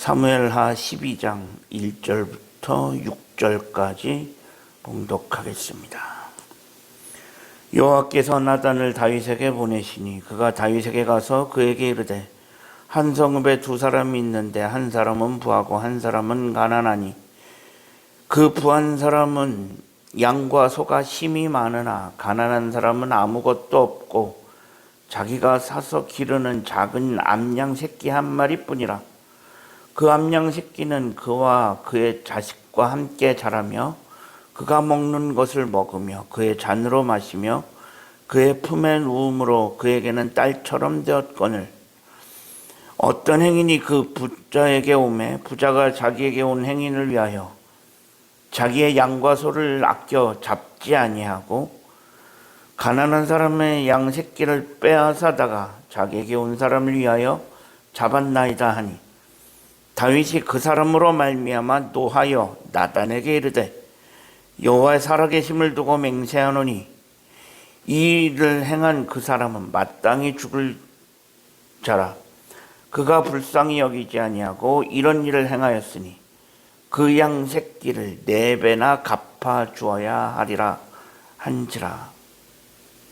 사무엘하 12장 1절부터 6절까지 봉독하겠습니다. 여호와께서 나단을 다윗에게 보내시니 그가 다윗에게 가서 그에게 이르되 한 성읍에 두 사람이 있는데 한 사람은 부하고 한 사람은 가난하니 그 부한 사람은 양과 소가 심이 많으나 가난한 사람은 아무것도 없고 자기가 사서 기르는 작은 암양 새끼 한 마리뿐이라 그 암양 새끼는 그와 그의 자식과 함께 자라며 그가 먹는 것을 먹으며 그의 잔으로 마시며 그의 품에 누움으로 그에게는 딸처럼 되었거늘. 어떤 행인이 그 부자에게 오매 부자가 자기에게 온 행인을 위하여 자기의 양과 소를 아껴 잡지 아니하고 가난한 사람의 양 새끼를 빼앗아다가 자기에게 온 사람을 위하여 잡았나이다 하니 다윗이 그 사람으로 말미암아 노하여 나단에게 이르되 여호와의 살아계심을 두고 맹세하노니 이 일을 행한 그 사람은 마땅히 죽을 자라 그가 불쌍히 여기지 아니하고 이런 일을 행하였으니 그 양 새끼를 네 배나 갚아 주어야 하리라 한지라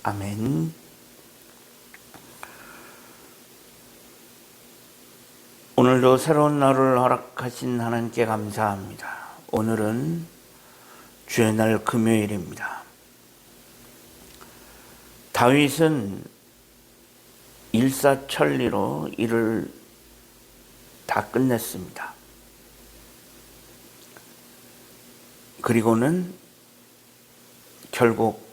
아멘. 오늘도 새로운 날을 허락하신 하나님께 감사합니다. 오늘은 주의 날 금요일입니다. 다윗은 일사천리로 일을 다 끝냈습니다. 그리고는 결국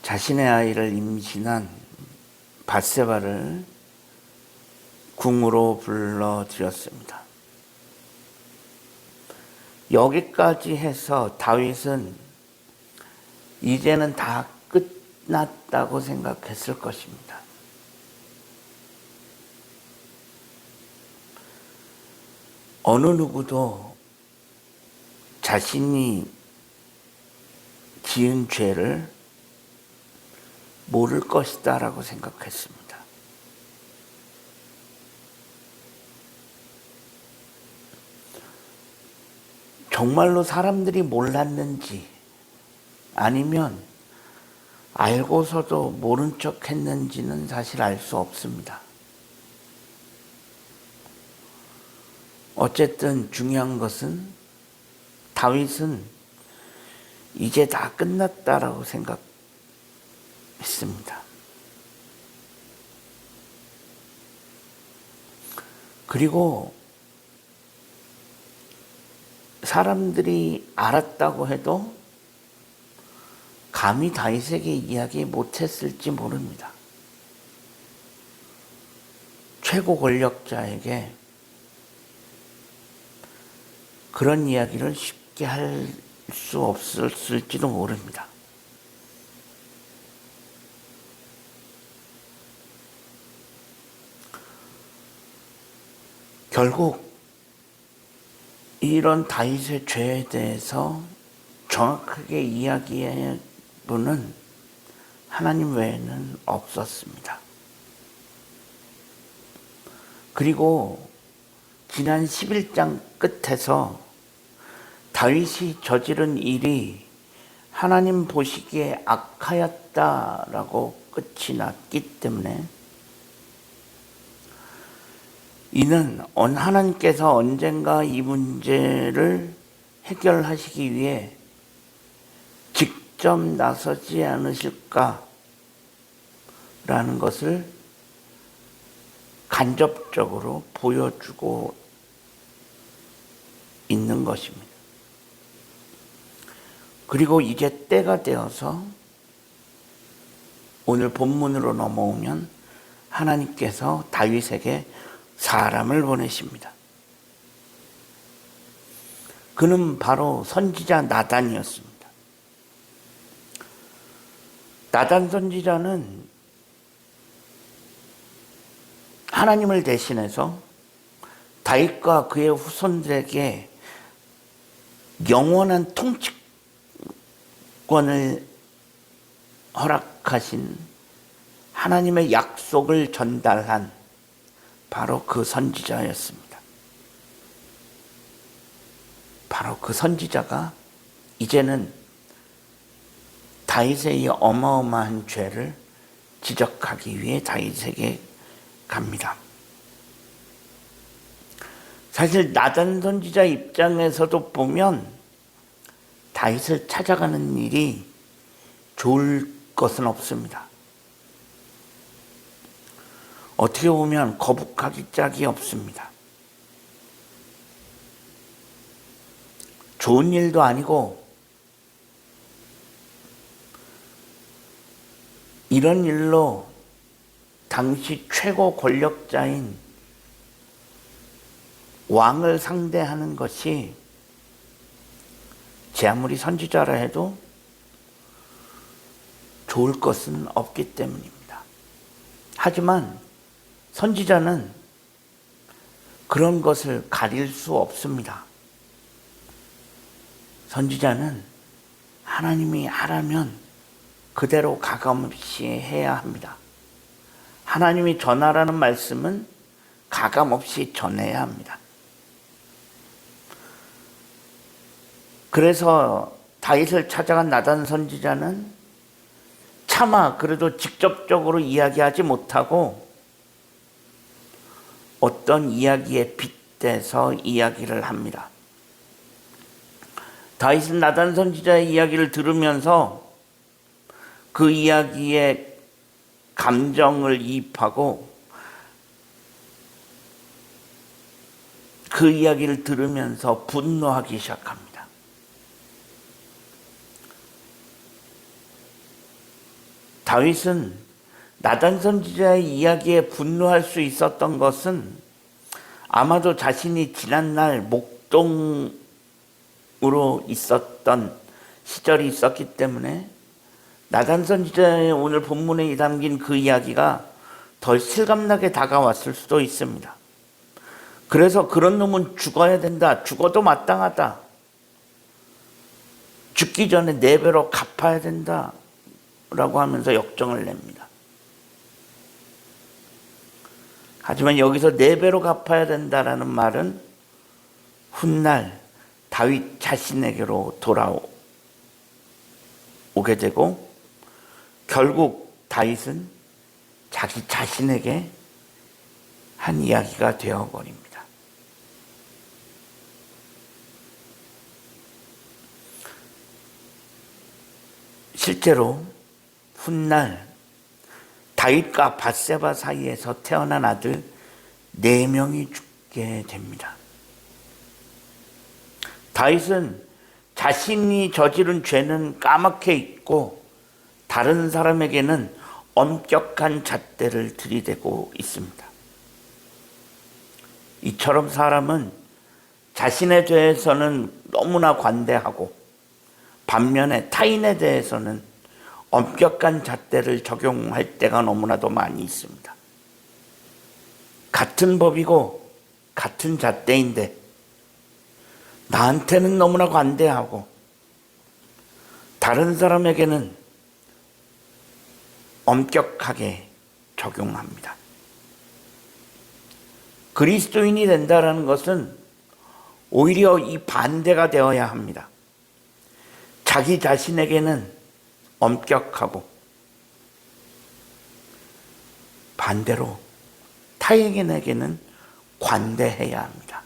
자신의 아이를 임신한 바세바를 궁으로 불러들였습니다. 여기까지 해서 다윗은 이제는 다 끝났다고 생각했을 것입니다. 어느 누구도 자신이 지은 죄를 모를 것이다 라고 생각했습니다. 정말로 사람들이 몰랐는지 아니면 알고서도 모른 척 했는지는 사실 알 수 없습니다. 어쨌든 중요한 것은 다윗은 이제 다 끝났다라고 생각했습니다. 그리고 사람들이 알았다고 해도 감히 다윗에게 이야기 못했을지 모릅니다. 최고 권력자에게 그런 이야기를 쉽게 할 수 없었을지도 모릅니다. 결국 이런 다윗의 죄에 대해서 정확하게 이야기할 분은 하나님 외에는 없었습니다. 그리고 지난 11장 끝에서 다윗이 저지른 일이 하나님 보시기에 악하였다라고 끝이 났기 때문에 이는 하나님께서 언젠가 이 문제를 해결하시기 위해 직접 나서지 않으실까라는 것을 간접적으로 보여주고 있는 것입니다. 그리고 이제 때가 되어서 오늘 본문으로 넘어오면 하나님께서 다윗에게 사람을 보내십니다. 그는 바로 선지자 나단이었습니다. 나단 선지자는 하나님을 대신해서 다윗과 그의 후손들에게 영원한 통치권을 허락하신 하나님의 약속을 전달한 바로 그 선지자였습니다. 바로 그 선지자가 이제는 다윗의 이 어마어마한 죄를 지적하기 위해 다윗에게 갑니다. 사실 나단 선지자 입장에서도 보면 다윗을 찾아가는 일이 좋을 것은 없습니다. 어떻게 보면 거북하기 짝이 없습니다. 좋은 일도 아니고 이런 일로 당시 최고 권력자인 왕을 상대하는 것이 제 아무리 선지자라 해도 좋을 것은 없기 때문입니다. 하지만 선지자는 그런 것을 가릴 수 없습니다. 선지자는 하나님이 하라면 그대로 가감없이 해야 합니다. 하나님이 전하라는 말씀은 가감없이 전해야 합니다. 그래서 다윗을 찾아간 나단 선지자는 차마 그래도 직접적으로 이야기하지 못하고 어떤 이야기에 빗대서 이야기를 합니다. 다윗은 나단 선지자의 이야기를 들으면서 그 이야기에 감정을 이입하고 그 이야기를 들으면서 분노하기 시작합니다. 다윗은 나단 선지자의 이야기에 분노할 수 있었던 것은 아마도 자신이 지난날 목동으로 있었던 시절이 있었기 때문에 나단 선지자의 오늘 본문에 담긴 그 이야기가 더 실감나게 다가왔을 수도 있습니다. 그래서 그런 놈은 죽어야 된다. 죽어도 마땅하다. 죽기 전에 네 배로 갚아야 된다. 라고 하면서 역정을 냅니다. 하지만 여기서 네 배로 갚아야 된다라는 말은 훗날 다윗 자신에게로 돌아오게 되고 결국 다윗은 자기 자신에게 한 이야기가 되어버립니다. 실제로 훗날 다윗과 바세바 사이에서 태어난 아들 네 명이 죽게 됩니다. 다윗은 자신이 저지른 죄는 까맣게 잊고 다른 사람에게는 엄격한 잣대를 들이대고 있습니다. 이처럼 사람은 자신에 대해서는 너무나 관대하고 반면에 타인에 대해서는 엄격한 잣대를 적용할 때가 너무나도 많이 있습니다. 같은 법이고 같은 잣대인데 나한테는 너무나 관대하고 다른 사람에게는 엄격하게 적용합니다. 그리스도인이 된다는 것은 오히려 이 반대가 되어야 합니다. 자기 자신에게는 엄격하고 반대로 타인에게는 관대해야 합니다.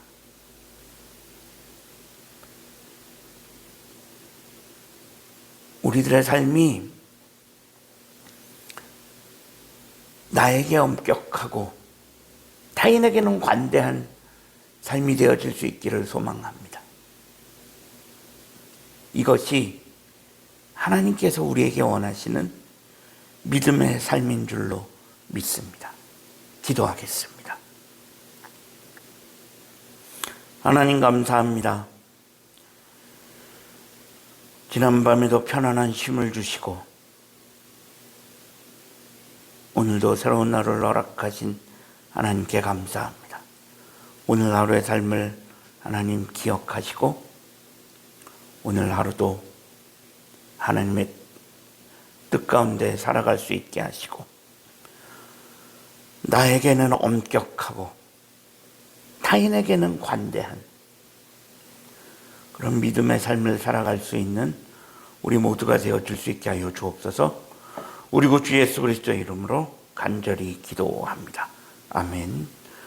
우리들의 삶이 나에게 엄격하고 타인에게는 관대한 삶이 되어질 수 있기를 소망합니다. 이것이 하나님께서 우리에게 원하시는 믿음의 삶인 줄로 믿습니다. 기도하겠습니다. 하나님 감사합니다. 지난밤에도 편안한 쉼을 주시고 오늘도 새로운 날을 허락하신 하나님께 감사합니다. 오늘 하루의 삶을 하나님 기억하시고 오늘 하루도 하나님의 뜻 가운데 살아갈 수 있게 하시고 나에게는 엄격하고 타인에게는 관대한 그런 믿음의 삶을 살아갈 수 있는 우리 모두가 되어줄 수 있게 하여 주옵소서. 우리 구주 예수 그리스도의 이름으로 간절히 기도합니다. 아멘.